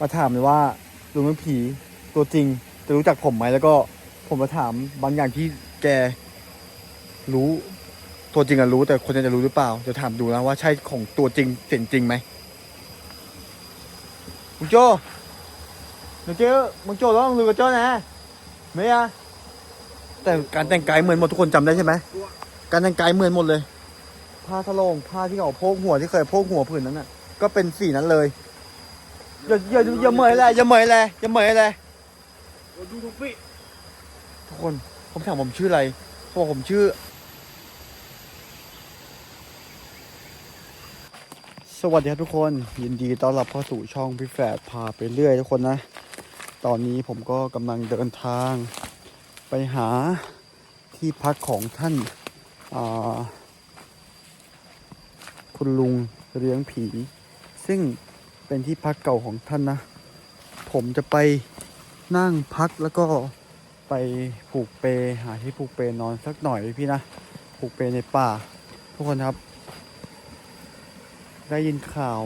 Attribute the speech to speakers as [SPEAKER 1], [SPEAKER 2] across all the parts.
[SPEAKER 1] มาถามเลยว่าลุงเป็นผีตัวจริงจะรู้จักผมไหมแล้วก็ผมมาถามบางอย่างที่แกรู้ตัวจริงอะรู้แต่คนจะรู้หรือเปล่าจะถามดูนะว่าใช่ของตัวจริงเสียงจริงไหมมึงโจมึงเจอมึงโจต้องรู้กับโจนะไม่อะแต่การแต่งกายเหมือนหมดทุกคนจำได้ใช่ไหมการแต่งกายเหมือนหมดเลย ผ้าสโลงผ้าที่เขาโพกหัวที่เคยโพกหัวผืนนั้นน่ะ ก็เป็นสีนั้นเลย อย่าอย่าอย่าเหมยเลยอย่าเหมยเลยอย่าเหมยเลย
[SPEAKER 2] ดูทุกปี
[SPEAKER 1] ทุกคนผมถามผมชื่ออะไรเขาบอกผมชื่อ สวัสดีครับทุกคน ยินดีต้อนรับเข้าสู่ช่องพี่แฝดพาไปเรื่อยทุกคนนะ ตอนนี้ผมก็กำลังเดินทาง ไปหาที่พักของท่านคุณลุงเลี้ยงผี ซึ่ง เป็นที่พักเก่าของท่านนะ ผมจะไปนั่งพักแล้วก็ไปผูกเปหาที่ผูกเปนอนสักหน่อยพี่นะผูกเปในป่า ทุกคนครับ ได้ยินข่าว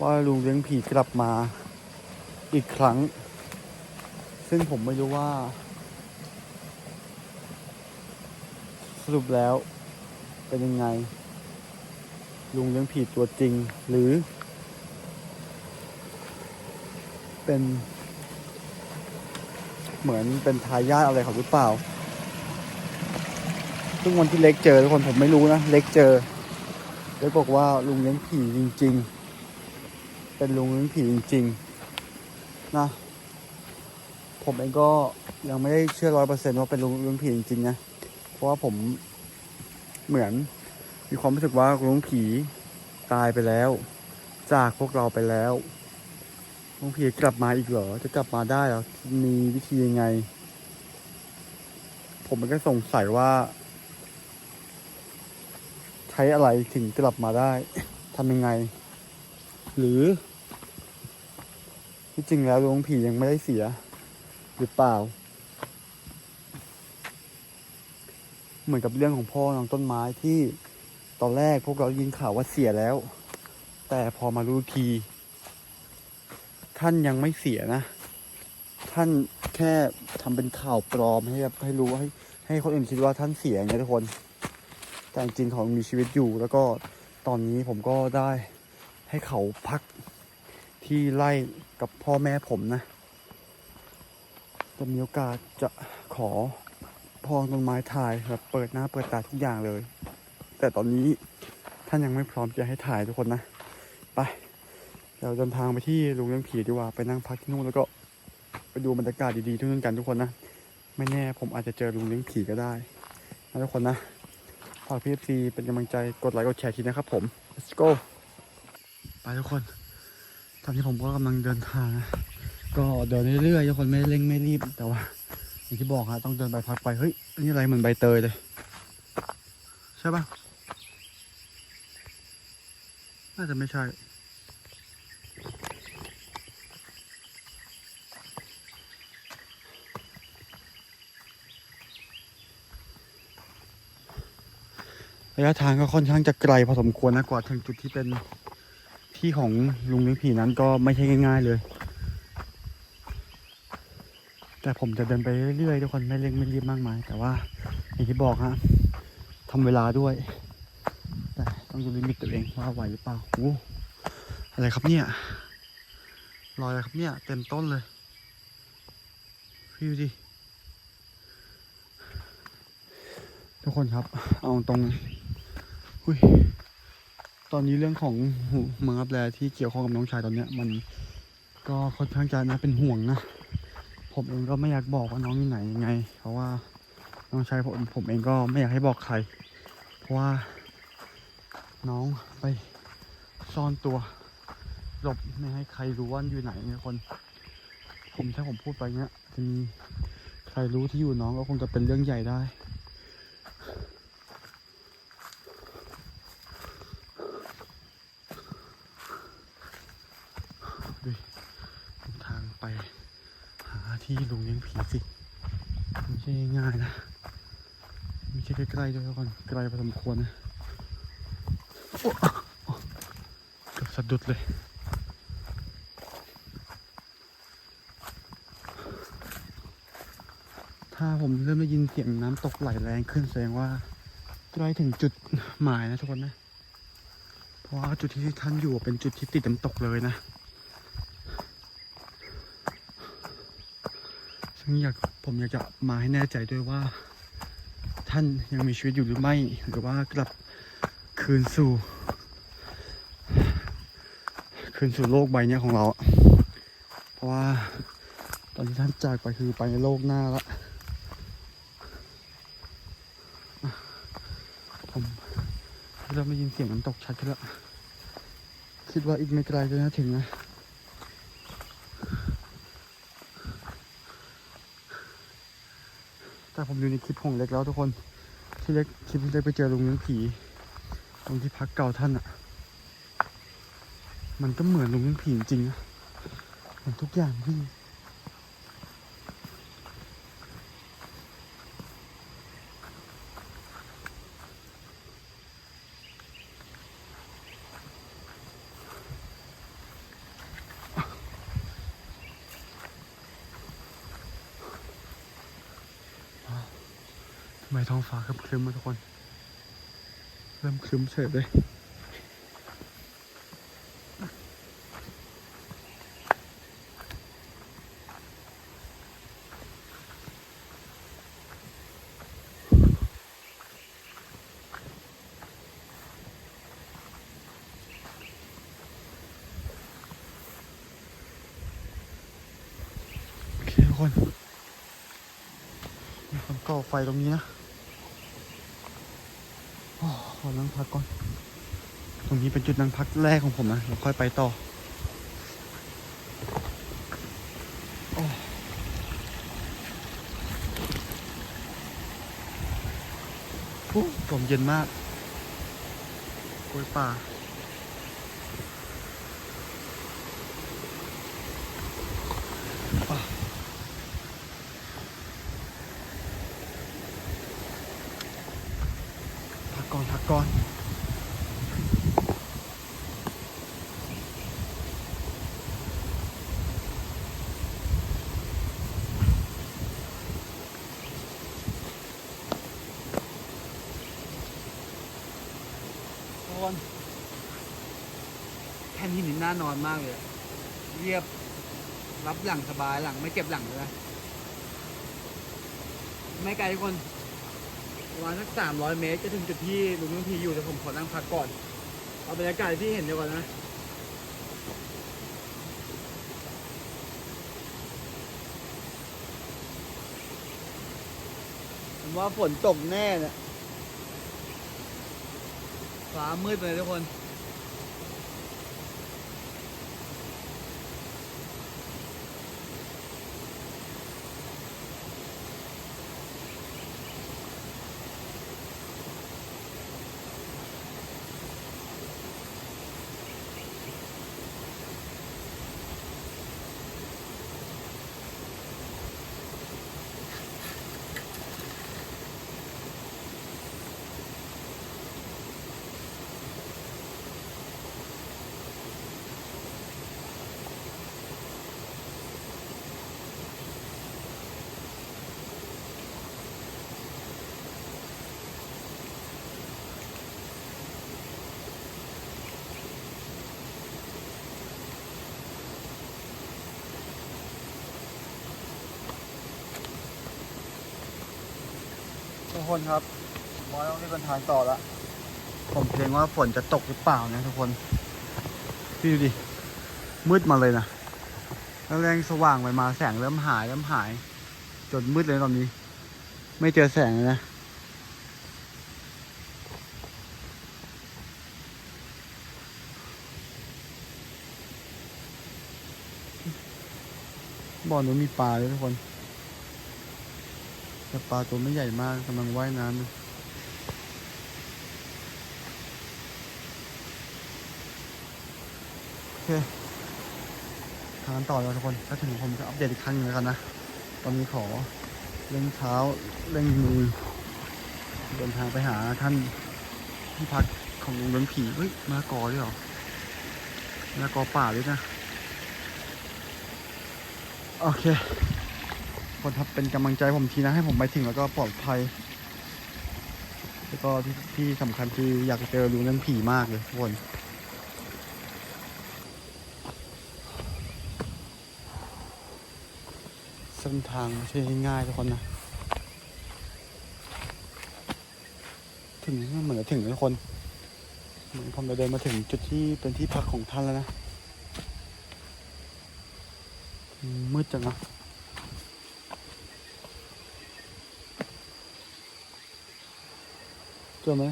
[SPEAKER 1] ว่าลุงเลี้ยงผีกลับมาอีกครั้ง ซึ่งผมไม่รู้ว่า สรุปแล้วเป็นยังไง ลุงเลี้ยงผีตัวจริงหรือ เป็น เหมือนเป็นทายาทอะไรเขาหรือเปล่า ซึ่งวันที่เล็กเจอทุกคนผมไม่รู้นะ เล็กเจอ เล็กบอกว่าลุงเลี้ยงผีจริง ๆ เป็นลุงเลี้ยงผีจริง ๆ นะ ผมเองก็ยังไม่ได้เชื่อร้อยเปอร์เซ็นต์ว่าเป็นลุงเลี้ยงผีจริงๆนะ เพราะว่าผมเหมือนมีความรู้สึกว่าลุงผีตายไปแล้ว จากพวกเราไปแล้ว ลุงผีกลับมาอีกเหรอ จะกลับมาได้เหรอมีวิธียังไง ผมมันก็สงสัยว่า ใช้อะไรถึงกลับมาได้ทำยังไง หรือ ที่จริงแล้วลุงผียังไม่ได้เสีย หรือเปล่า เหมือนกับเรื่องของพ่อน้องต้นไม้ที่ตอนแรกพวกเรายินข่าวว่าเสียแล้ว แต่พอมารู้ที ท่านยังไม่เสียนะ ท่านแค่ทำเป็นข่าวปลอมให้แบบให้รู้ให้ ให้คนอื่นคิดว่าท่านเสียไงทุกคน แต่จริงๆเขามีชีวิตอยู่ แล้วก็ตอนนี้ผมก็ได้ให้เขาพักที่ไล่กับพ่อแม่ผมนะ จะมีโอกาสจะขอพ่อต้นไม้ถ่ายแบบเปิดหน้าเปิดตาทุกอย่างเลย แต่ตอนนี้ท่านยังไม่พร้อมจะให้ถ่ายทุกคนนะ ไป เราเดินทางไปที่โรงเลี้ยงผีดีกว่าไปนั่งพักที่นู่นแล้วก็ไปดูบรรยากาศดีๆที่นู่นกันทุกคนนะไม่แน่ผมอาจจะเจอลุงเลี้ยงผีก็ได้นะทุกคนนะฝากพีเอฟซีเป็นกำลังใจกดไลค์กดแชร์ทีนะครับผม let's go ไปทุกคน ตอนนี้ผมก็กำลังเดินทางนะก็เดินเรื่อยๆทุกคนไม่เร่งไม่รีบแต่ว่าอย่างที่บอกฮะต้องเดินไปพักไปเฮ้ยนนี่อะไรเหมือนใบเตยเลยใช่ปะน่าจะไม่ใช่ ระยะทางก็ค่อนข้างจะไกลพอสมควรนะกว่าถึงจุดที่เป็นที่ของลุงเลี้ยงผีนั้นก็ไม่ใช่ง่าย ๆเลย แต่ผมจะเดินไปเรื่อยๆทุกคนไม่เร่งไม่รีบมากมาย แต่ว่าอย่างที่บอกฮะทำเวลาด้วย แต่ต้องดูลิมิตตัวเองว่าไหวหรือเปล่าโอ้อะไรครับเนี่ยรอยอะไรครับเนี่ยเต็มต้นเลยพี่ดูดิทุกคนครับ เอาตรง อุ้ยตอนนี้เรื่องของเมืองรับแลที่เกี่ยวข้องกับน้องชายตอนเนี้ย มันก็ค่อนข้างจะน่าเป็นห่วงนะผมเองก็ไม่อยากบอกว่าน้องอยู่ไหนยังไง เพราะว่าน้องชายผมผมเองก็ไม่อยากให้บอกใคร เพราะว่าน้องไปซ่อนตัวหลบไม่ให้ใครรู้ว่าอยู่ไหนเนี่ยคน ผมถ้าผมพูดไปเนี้ยจะมีใครรู้ที่อยู่น้องก็คงจะเป็นเรื่องใหญ่ได้ มาสิไม่ใช่ง่ายนะไม่ใช่ใกล้ๆด้วยทุกคนไกลพอสมควรนะกืบสะดุดเลยถ้าผมเริ่มได้ยินเสียงน้ำตกไหลแรงขึ้นแสดงว่าใกล้ถึงจุดหมายนะทุกคนนะ เพราะว่าจุดที่ท่านอยู่เป็นจุดที่ติดน้ำตกเลยนะ ซึ่งอยากผมอยากจะมาให้แน่ใจด้วยว่า ท่านยังมีชีวิตอยู่หรือไม่ หรือว่ากลับคืนสู่ คืนสู่โลกใบเนี้ยของเรา เพราะว่าตอนที่ท่านจากไปคือไปในโลกหน้าละผมเริ่มได้ยินเสียงน้ำตกชัดขึ้นละคิดว่าอีกไม่ไกลจะน่าถึงนะ แต่ ผมดูในคลิปของเล็กแล้วทุกคนที่เล็กคลิปที่เล็กไปเจอลุงเลี้ยงผีตรงที่พักเก่าท่านอะมันก็เหมือนลุงเลี้ยงผีจริงๆนะเหมือนทุกอย่างที่ ทำไมท้อง ฟ้าครึ้มๆมาทุกคน เริ่มครึ้มเฉยเลยโอเคทุกคนมีคนก่อไฟตรงนี้นะโอ้ขอ นั่งพักก่อน ตรงนี้เป็นจุดนั่งพักแรกของผมนะเราค่อยไปต่อโอ้โอ้ลมเย็นมากกล้วยป่า พั ก่อนพักก่อน
[SPEAKER 2] แผ่นหินนี่น่านอนมากเลย เรียบรับหลังสบายหลังไม่เจ็บหลังเลย ไม่ไกลทุกคน ประมาณสักสามร้อยเมตรจะถึงจุดที่ลุงลุงพีอยู่แต่ผมขอนั่งพักก่อน เอาบรรยากาศที่เห็นเดียวก่อนนะผมว่าฝนตกแน่เนี่ยฟ้ามืดเลยทุกคน
[SPEAKER 1] คนครับมอยต้องรีบเดินทางต่อละผมเกรงว่าฝนจะตกหรือเปล่านะทุกคนพี่ดูดิ มืดมาเลยนะแล้วแรงสว่างไปมาแสงเริ่มหายเริ่มหาย จนมืดเลยตอนนี้ ไม่เจอแสงเลยนะบ่อนู้นมีปลาเลยทุกคน แต่ปลาตัวไม่ใหญ่มากกำลังว่ายน้ำโอเคทางต่อแล้วทุกคน ถ้าถึงผมจะอัปเดตอีกครั้งหนึงแล้วกันนะ ตอนนี้ขอเร่งเท้าเร่งมือเดินทางไปหาท่านที่พักของลุงเลี้ยงผีเฮ้ยมากอด้วยหรอมากอป่าด้วยนะ โอเค คนครับเป็นกำลังใจผมทีนะให้ผมไปถึงแล้วก็ปลอดภัย แล้วก็ที่ที่สำคัญคืออยากเจอรู้เรื่องผีมากเลยทุกคนเส้นทางไม่ใช่ง่ายทุกคนนะ ถึงเหมือนจะถึงแล้วทุกคนเหมือนผมจะเดินมาถึงจุดที่เป็นที่พักของท่านแล้วนะมืดจังนะ จอไหม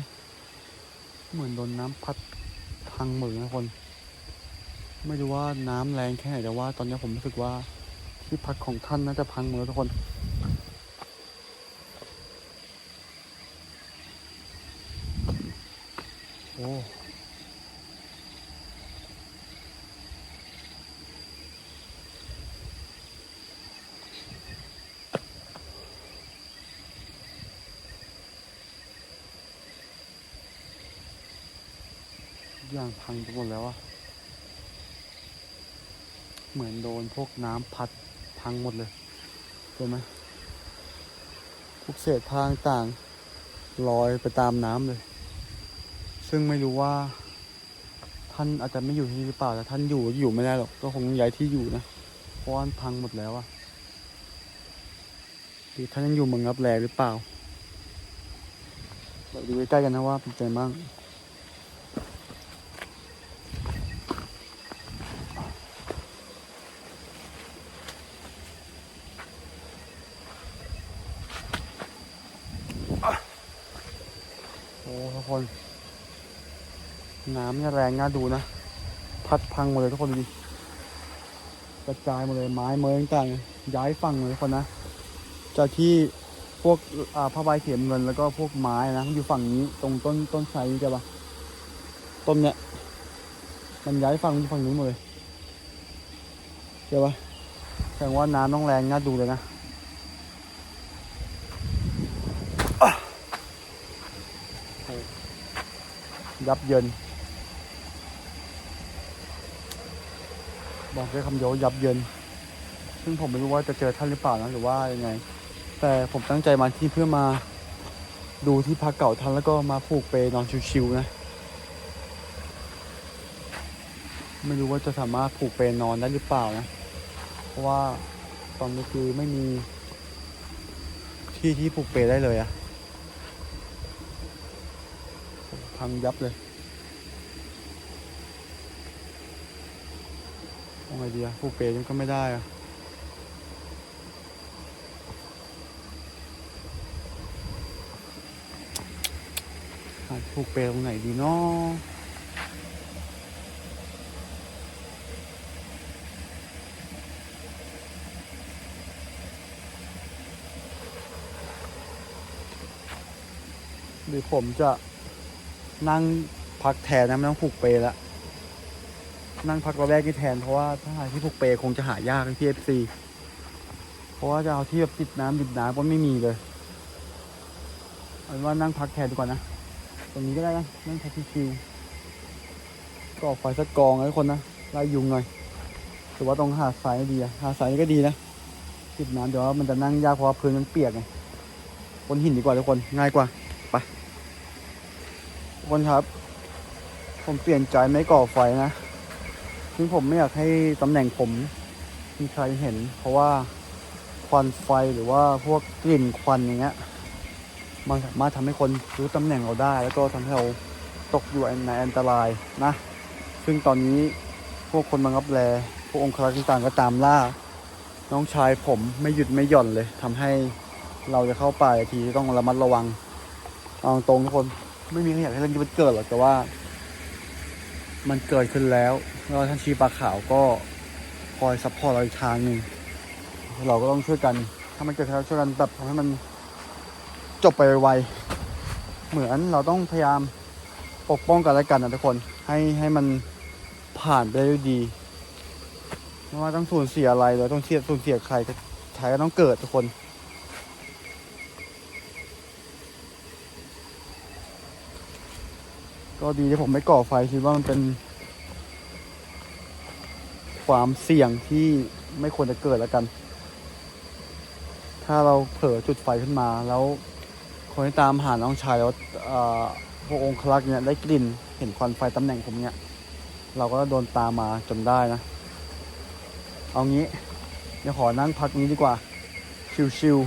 [SPEAKER 1] เหมือนโดนน้ำพัดพังหมดเลยนะคน ไม่รู้ว่าน้ำแรงแค่ไหนแต่ว่า ตอนนี้ผมรู้สึกว่าที่พักของท่านน่าจะพังหมดแล้วทุกคน โอ้ทุกอย่าง พังไปหมดแล้วอะเหมือนโดนพวกน้ำพัดพังหมดเลยเห็นไหมพวกเศษทางต่างลอยไปตามน้ำเลย ซึ่งไม่รู้ว่า ท่านอาจจะไม่อยู่ที่นี่หรือเปล่าแต่ท่านอยู่อยู่ไม่ได้หรอกก็คงย้ายที่อยู่นะเพราะมันพังหมดแล้วอะหรือท่านยังอยู่เมืองรับแลหรือเปล่าเราดูใกล้ๆกันนะว่าเป็นไงบ้างโอ้ทุกคน น้ำเนี่ยแรงน่าดูนะ พัดพังหมดเลยทุกคนดูดิกระจายหมดเลยไม้เมยต่างๆย้ายฝั่งเลยทุกคนนะจากที่พวกอ่าผ้าใบเขียมเงินแล้วก็พวกไม้นะอยู่ฝั่งนี้ตรงต้นต้นไทรใช่ปะต้นเนี้ยมันย้ายฝั่งอยู่ฝั่งนู้นหมดเลยใช่ปะแสดงว่าน้ำต้องแรงน่าดูเลยนะยับเยิน บอกด้วยคำเดียวว่ายับเยิน ซึ่งผมไม่รู้ว่าจะเจอท่านหรือเปล่านะหรือว่ายังไง แต่ผมตั้งใจมาที่เพื่อมาดูที่พักเก่าท่านแล้วก็มาผูกเปนอนชิวๆนะ ไม่รู้ว่าจะสามารถผูกเปนอนได้หรือเปล่านะ เพราะว่าตอนนี้คือไม่มีที่ที่ผูกเปได้เลยอะพังยับเลย เอา ไงดีอะผูกเปย์มันก็ไม่ได้อะผูกเปย์ตรงไหนดีเนาะหรือผมจะนั่งพักแทนนะไม่ต้องผูกเปรย์ละ นั่งพักระแวกที่แทนเพราะว่าถ้าหาที่ผูกเปย์คงจะหายากในที่เอฟซีเพราะว่าจะเอาที่แบบติดน้ำดิบน้ำก็ไม่มีเลยเอาเป็นว่านั่งพักแทนดีกว่านะ ตรงนี้ก็ได้นะนั่งพักชิวๆก็ออกไฟสักกองนะทุกคนนะไล่ยุงหน่อยถือว่าตรงหาดทรายดีอะหาดทรายนี่ก็ดีนะติดน้ำเดี๋ยวมันจะนั่งยากเพราะว่าพื้นมันเปียกไงบนหินดีกว่าทุกคนง่ายกว่าไปทุกคนครับ ผมเปลี่ยนใจไม่ก่อไฟนะ ซึ่งผมไม่อยากให้ตำแหน่งผมมีใครเห็น เพราะว่าควันไฟหรือว่าพวกกลิ่นควันอย่างเงี้ยมันสามารถทำให้คนรู้ตำแหน่งเราได้ แล้วก็ทำให้เราตกอยู่ในอันตรายนะ ซึ่งตอนนี้พวกคนบังคับแลพวกองค์ครักษ์ต่างๆก็ตามล่า น้องชายผมไม่หยุดไม่หย่อนเลยทำให้เราจะเข้าไปทีต้องระมัดระวังเอาตรงทุกคนไม่มีใครอยากให้เรื่องนี้มันเกิดหรอกแต่ว่า มันเกิดขึ้นแล้ว แล้วท่านชีปลาขาวก็คอยซัพพอร์ตเราอีกทางหนึ่งเราก็ต้องช่วยกัน ถ้ามันเกิดขึ้นแล้วช่วยกันแบบทำให้มันจบไปไวเหมือนเราต้องพยายามปกป้องกันและกันนะทุกคนให้ให้มันผ่านไปได้ด้วยดีไม่ว่าต้องสูญเสียอะไรเราต้องเสียสูญเสียใครก็ใครก็ต้องเกิดทุกคน ก็ดีที่ผมไม่ก่อไฟคิดว่ามันเป็น ความเสี่ยงที่ไม่ควรจะเกิดแล้วกัน ถ้าเราเผลอจุดไฟขึ้นมา แล้วคนที่ตามหาน้องชายแล้วพวกองคลักษ์เนี่ยได้กลิ่นเห็นควันไฟตำแหน่งผมเนี่ย เราก็โดนตามมาจนได้นะ เอางี้เดี๋ยวขอนั่งพักนี้ดีกว่า ชิว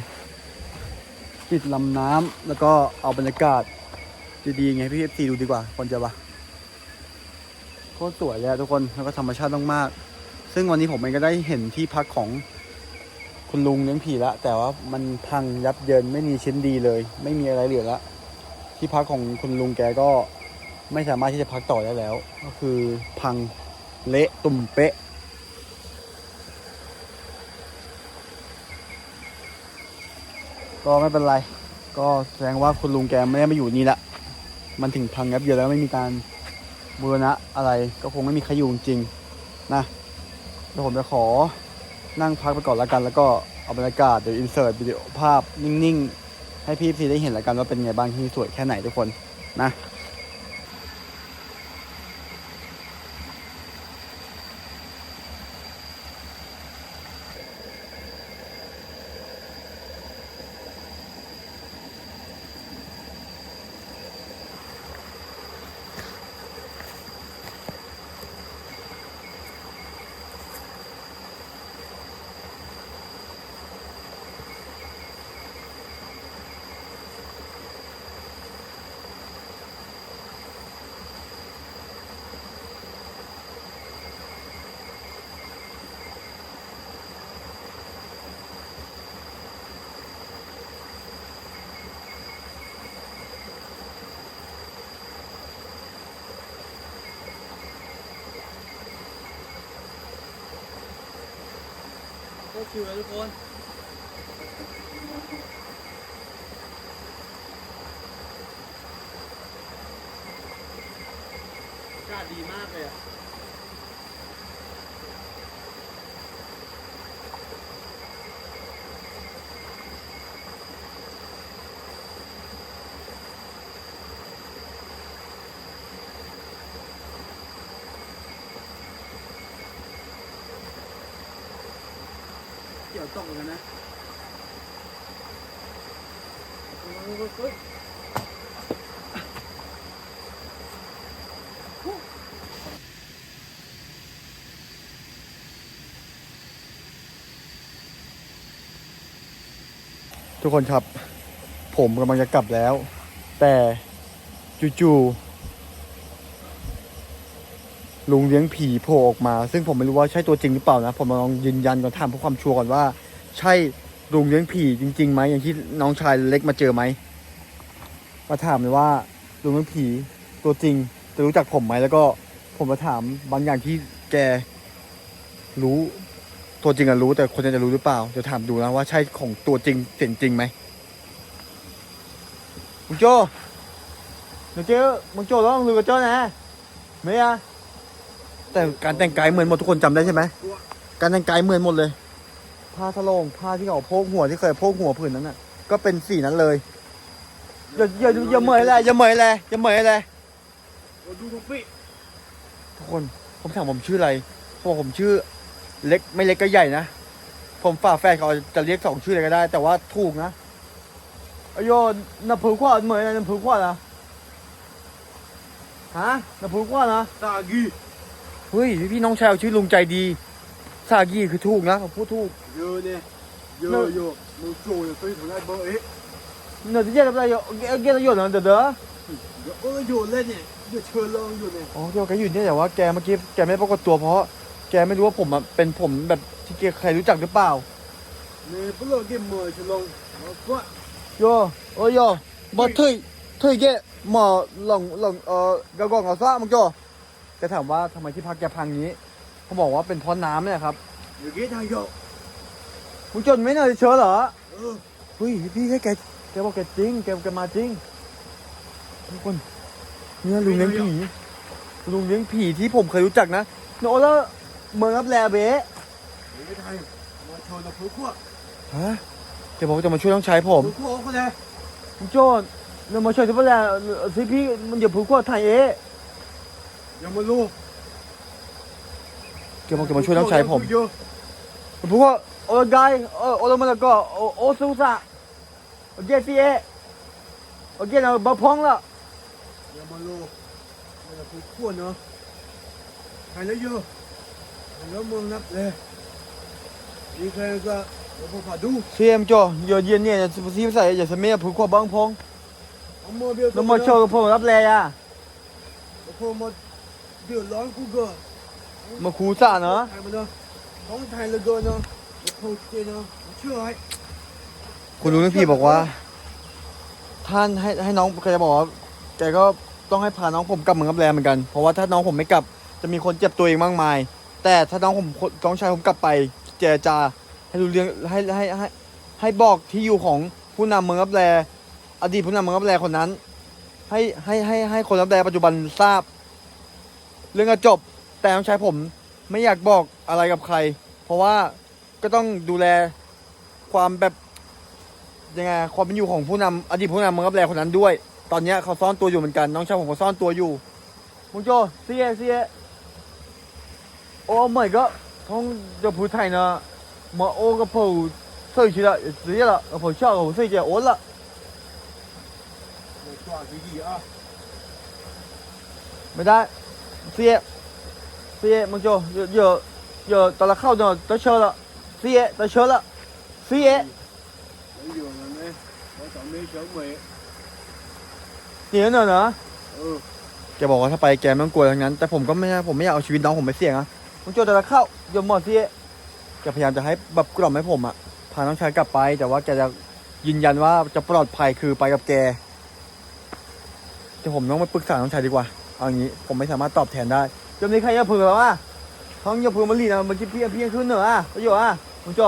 [SPEAKER 1] ๆจิตลำน้ำแล้วก็เอาบรรยากาศ ดีๆไงพี่เอฟซีดูดีกว่าคนจะปะโคตรสวยเลยอะทุกคนแล้วก็ธรรมชาติมากๆซึ่งวันนี้ผมเองก็ได้เห็นที่พักของคุณลุงเลี้ยงผีล้วแต่ว่ามันพังยับเยินไม่มีชิ้นดีเลย ไม่มีอะไรเหลือละที่พักของคุณลุงแกก็ไม่สามารถที่จะพักต่อได้แล้ว ก็คือพังเละตุ่มเป๊ะก็ไม่เป็นไร ก็แสดงว่าคุณลุงแกไม่ได้มาอยู่นี่ละ มันถึงพังยับเยินแล้วไม่มีการบูรณะอะไรก็คงไม่มีใครอยู่จริงนะเดี๋ยวผมจะขอนั่งพักไปก่อนละกัน แล้วก็เอาบรรยากาศเดี๋ยวอินเสิร์ตวิดีโอภาพนิ่งๆ ให้พี่พีได้เห็นละกันว่าเป็นไงบ้างที่สวยแค่ไหนทุกคนนะ ก็คือทุกคนอากาศดีมากเลยอะ เกี่ ยวตกเหมือนกันนะทุกคนครับ ผมกำลังจะกลับแล้ว แต่จู่ๆ ลุงเลี้ยงผีโผล่ออกมา ซึ่งผมไม่รู้ว่าใช่ตัวจริงหรือเปล่านะ ผมลองยืนยันก่อนถามเพื่อความชัวร์ก่อนว่า ใช่ลุงเลี้ยงผีจริงๆไหมอย่างที่น้องชายเล็กมาเจอไหมมาถามเลยว่าลุงเลี้ยงผีตัวจริงจะรู้จักผมไหมแล้วก็ผมมาถามบางอย่างที่แกรู้ตัวจริงอะรู้แต่คนจะรู้หรือเปล่าจะถามดูนะว่าใช่ของตัวจริงเสียงจริงไหมมึงโจ้มึงเจ้มึงโจ้ร้องลือกับโจ้นะไม่อะ แต่การแต่งกายเหมือนหมดทุกคนจำได้ใช่ไหมการแต่งกายเหมือนหมดเลย ผ้าสโลงผ้าที่เขาโพกหัวที่เคยโพกหัวผืนนั้นน่ะ ก็เป็นสีนั้นเลยอย่าอย่าอย่าเหมยเลยอย่าเหมยเลยอย่าเหมยเลย
[SPEAKER 2] ดูทุกปี
[SPEAKER 1] ทุกคนผมถามผมชื่ออะไรเขาบอกผมชื่อ เล็กไม่เล็กก็ใหญ่นะผมฝาแฝดเขาจะเรียกสองชื่ออะไรก็ได้ แต่ว่าถูกนะอโยนับผือขวาเหมยนะนับผือขวานะฮะนับผือขวานะ
[SPEAKER 2] ตากี
[SPEAKER 1] เฮ้ยพี่น้องชายเอาชื่อลุงใจดีซากี้คือถูกนะเขาพูดถูก
[SPEAKER 2] เยอะเนี่ยเยอะเยอะมึงโจยไปถึงไอ้เบอร์เอ๊ะ
[SPEAKER 1] เนื้อที่เจ๊อะไรอยู่เกล้อยู่นะเด้อเด้อ
[SPEAKER 2] เดี๋ยวเอออยู่เล่นเนี่ยเดี๋ยวเชิญลองอยู่เนี่ย
[SPEAKER 1] อ๋อแกบอกแกอยู่เนี่ยแต่ว่าแกเมื่อกี้แกไม่ปรากฏตัวเพราะ แกไม่รู้ว่าผมอะเป็นผมแบบที่แกใครรู้จักหรือเปล่า
[SPEAKER 2] เนี่ยเปล่าเกมมวยเชิญลองเอาก็
[SPEAKER 1] โยโอ้ยโยบ่เถยเถยแกหมอหลงหลงเอ่อกระกองกระซ่ามึงโจแกถามว่าทำไมที่พักแกพังงี้เขาบอกว่าเป็นเพราะน้ำเนี่ยครับ
[SPEAKER 2] เดี๋ยวกี้ทางโย
[SPEAKER 1] มึงจนไม่น่าจะเชื้อเหรอ
[SPEAKER 2] เออ
[SPEAKER 1] เฮ้ยพี่ให้แกแกบอกแกจริงแกแกมาจริงทุกคนเนี่ยลุงเลี้ยงผีลุงเลี้ยงผีที่ผมเคยรู้จักนะโนแล้วเมืองรับแลเบะ
[SPEAKER 2] เดี๋ยวกี้ทางมาโชว์ตะพื้นขั้ว
[SPEAKER 1] ฮะแกบอกว่าจะมาช่วยน้องชายผม
[SPEAKER 2] พื้นขั้วเขาเลย
[SPEAKER 1] มึงโจ้เรามาช่วยที่แลสิพี่มันอย่าผูกข้อไทยเอ๊ะ
[SPEAKER 2] ยังไม่รู้
[SPEAKER 1] แกบอกจะมาช่วยน้องชายผม
[SPEAKER 2] เยอะ
[SPEAKER 1] ผูกข้อโอ้ยกายโอ้โอ้ลงมาแล้วก็โอ้โอ้สู้ซะโอเคสิเอโอเคเราบัพองละ
[SPEAKER 2] เดี๋ยวมาโลเดี๋ยวพูดขวดเนาะใครแล้วเยอะใครแล้วเมืองนับเลยนี่ใครก็ เดี๋ยวพอผ่าดู
[SPEAKER 1] เสียมจ่อเดี๋ยวเย็นเนี่ยจะซีใส่อย่าสมัยผูกคอบังพอง
[SPEAKER 2] เอามือเบี้ยว
[SPEAKER 1] แล้วมาโชว์กับผมรับแลอะ
[SPEAKER 2] แล้วพอมาเดือดร้อนกูก็
[SPEAKER 1] มาคูซะเนาะ
[SPEAKER 2] ไทยมาเนาะของไทยเหลยเกินเนาะเดี๋ยวเขาเจเนาะเชื่อให้
[SPEAKER 1] คุณลุงทั้งพี่บอกว่า ท่านให้ให้น้องแกจะบอกว่าแกก็ต้องให้พาน้องผมกลับเมืองรับแลเหมือนกัน เพราะว่าถ้าน้องผมไม่กลับจะมีคนเจ็บตัวเองมากมาย แต่ถ้าน้องผมน้องชายผมกลับไป เจรจาให้รู้เรื่องให้ให้ให้ให้บอกที่อยู่ของผู้นำเมืองรับแลอดีตผู้นำเมืองรับแลคนนั้น ให้ให้ให้ให้คนรับแลปัจจุบันทราบ เรื่องก็จบ แต่น้องชายผมไม่อยากบอกอะไรกับใคร เพราะว่าก็ต้องดูแลความแบบยังไงความเป็นอยู่ของผู้นำอดีตผู้นำเมืองรับแลคนนั้นด้วย ตอนเนี้ยเขาซ่อนตัวอยู่เหมือนกัน น้องชายผมก็ซ่อนตัวอยู่มุงโจเสียเสียโอ้ไม่ก็ท้องจะพูดไทยนะมาโอ้ก็พูด睡去了，直接了，我下午睡觉完了。
[SPEAKER 2] เดี๋ยวตัวดีๆอ่ะ
[SPEAKER 1] ไม่ได้ เสียเสียมึงโจ有有有到了靠着得车了เสีย得车了เสีย
[SPEAKER 2] เดี๋ยวอยู่นั่นเองเราจะไม่เฉยเมย
[SPEAKER 1] เดี๋ยวหน่อยนะ
[SPEAKER 2] เออ
[SPEAKER 1] แกบอกว่าถ้าไปแกไม่ต้องกลัวทั้งนั้น แต่ผมก็ไม่ผมไม่อยากเอาชีวิตน้องผมไปเสี่ยงนะมึงโจแต่ละเข้าโยมหมอเสียแกพยายามจะให้แบบกล่อมให้ผมอะพาน้องชายกลับไป แต่ว่าแกจะยืนยันว่าจะปลอดภัยคือไปกับแกแต่ผมต้องไปปรึกษาน้องชายดีกว่า เอาอย่างนี้ผมไม่สามารถตอบแทนได้โยมนี้ใครจะเผื่อวะท้องจะเผื่อมาลีนะเมื่อกี้พี่พี่ขึ้นเหนืออะประโยชน์อะมึงโจ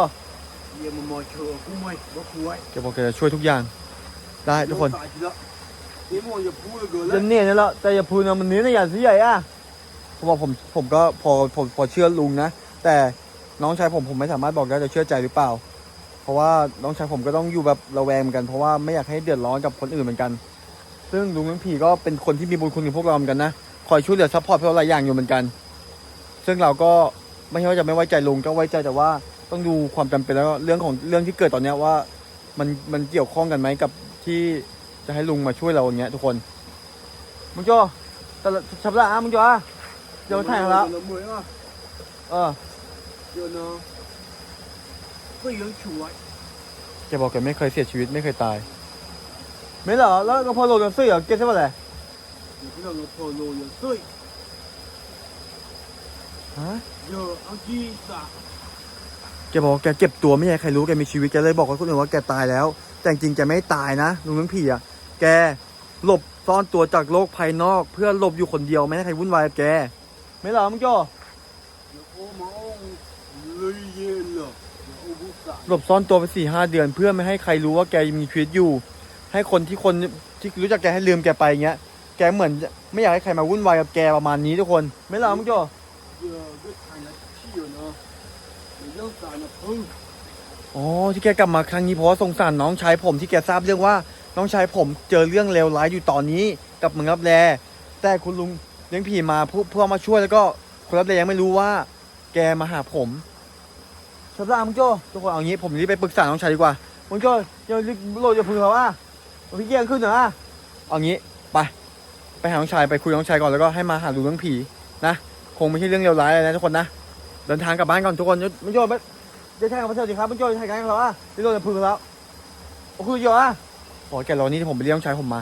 [SPEAKER 2] เยี่ยมมอเชอร์กูไม่บอกกูไว้
[SPEAKER 1] แกบอกแกจะช่วยทุกอย่าง ได้ทุกคน
[SPEAKER 2] ตายทีละเดี๋ยวมันจะพูดเลยเกินแล้
[SPEAKER 1] จะ
[SPEAKER 2] ว
[SPEAKER 1] เนี่ยนี่แหละแต่อย่าพูดนะมันเนี้ยนะอย่าเสียใหญ่อะผมบอกผมผมก็พอผมพอเชื่อลุงนะ แต่น้องชายผมผมไม่สามารถบอกได้จะเชื่อใจหรือเปล่า เพราะว่าน้องชายผมก็ต้องอยู่แบบระแวงเหมือนกันเพราะว่าไม่อยากให้เดือดร้อนกับคนอื่นเหมือนกัน ซึ่งลุงทั้งผีก็เป็นคนที่มีบุญคุณกับพวกเราเหมือนกันนะคอยช่วยเหลือซัพพอร์ตพวกเราหลายอย่างอยู่เหมือนกัน ซึ่งเราก็ไม่ใช่ว่าจะไม่ไว้ใจลุงก็ไว้ใจแต่ว่าต้องดูความจำเป็นแล้วก็เรื่องของเรื่องที่เกิดตอนเนี้ยว่า มันมันเกี่ยวข้องกันไหมกับที่จะให้ลุงมาช่วยเราอย่างเงี้ยทุกคนมึงโจแต่ละชับละอะมึงโจอะเดี๋ยวถ่ายแล้ว
[SPEAKER 2] เดี๋ยวมืออะ
[SPEAKER 1] เออ
[SPEAKER 2] เดี๋ยวนะก็ยังช่วย
[SPEAKER 1] แกบอกแกไม่เคยเสียชีวิตไม่เคยตาย ไม่เหรอแล้วก็พอโหลดหนังสือเหรอแกใช่ปะแหละ
[SPEAKER 2] เดี๋ยวเราพอโลยังด้วย
[SPEAKER 1] ฮะ
[SPEAKER 2] เดี๋ยวเอาจีสะ
[SPEAKER 1] แกบอกว่าแกเก็บตัวไม่อยากให้ใครรู้แกมีชีวิตแกเลยบอกกับคนอื่นว่าแกตายแล้ว แต่จริงๆแกไม่ตายนะลุงทั้งผีอะแกหลบซ่อนตัวจากโลกภายนอก เพื่อหลบอยู่คนเดียวไม่ให้ใครวุ่นวายกับแก ไม่เหรอมึงโจ
[SPEAKER 2] เดี๋ยวโอ้มาอ้องเลยเย็นเลยเดี๋ยวโอ้บุษะ
[SPEAKER 1] หลบซ่อนตัวไปสี่ห้าเดือน เพื่อไม่ให้ใครรู้ว่าแกมีชีวิตอยู่ ให้คนที่คนที่รู้จักแกให้ลืมแกไปอย่างเงี้ย แกเหมือนไม่อยากให้ใครมาวุ่นวายกับแกประมาณนี้ทุกคน ไม่เหรอมึงโจ
[SPEAKER 2] เดี๋ยวก็ทานละเอ๋
[SPEAKER 1] อที่แกกลับมาครั้งนี้เพราะสงสารน้องชายผมที่แกทราบเรื่องว่าน้องชายผมเจอเรื่องเลวร้ายอยู่ตอนนี้กับเมืองรับแลแต่คุณลุงเลี้ยงผีมาเพื่อเพื่อมาช่วยแล้วก็คนรับแลยังไม่รู้ว่า แกมาหาผมชอบละมึงโจทุกคนเอางี้ผมรีบไปปรึกษาน้องชายดีกว่ามึงโจอย่ารีบโหลดอย่าพึ่งเขาอะ พี่เกียงขึ้นเหรอเอางี้ไปไปหาน้องชายไปคุยน้องชายก่อนแล้วก็ให้มาหาดูเรื่องผีนะคงไม่ใช่เรื่องเลวร้ายอะไรนะทุกคนนะเดินทางกลับบ้านก่อนทุกคนมันโจไปเดี๋ยวแทงกับพระเจ้าสิครับมันโจยไทยกันเขาอะที่โดนจะพึ่งแล้วโอ้คือโยอะขอแกรอนี่ที่ผมไปเรียกน้องชายผมมา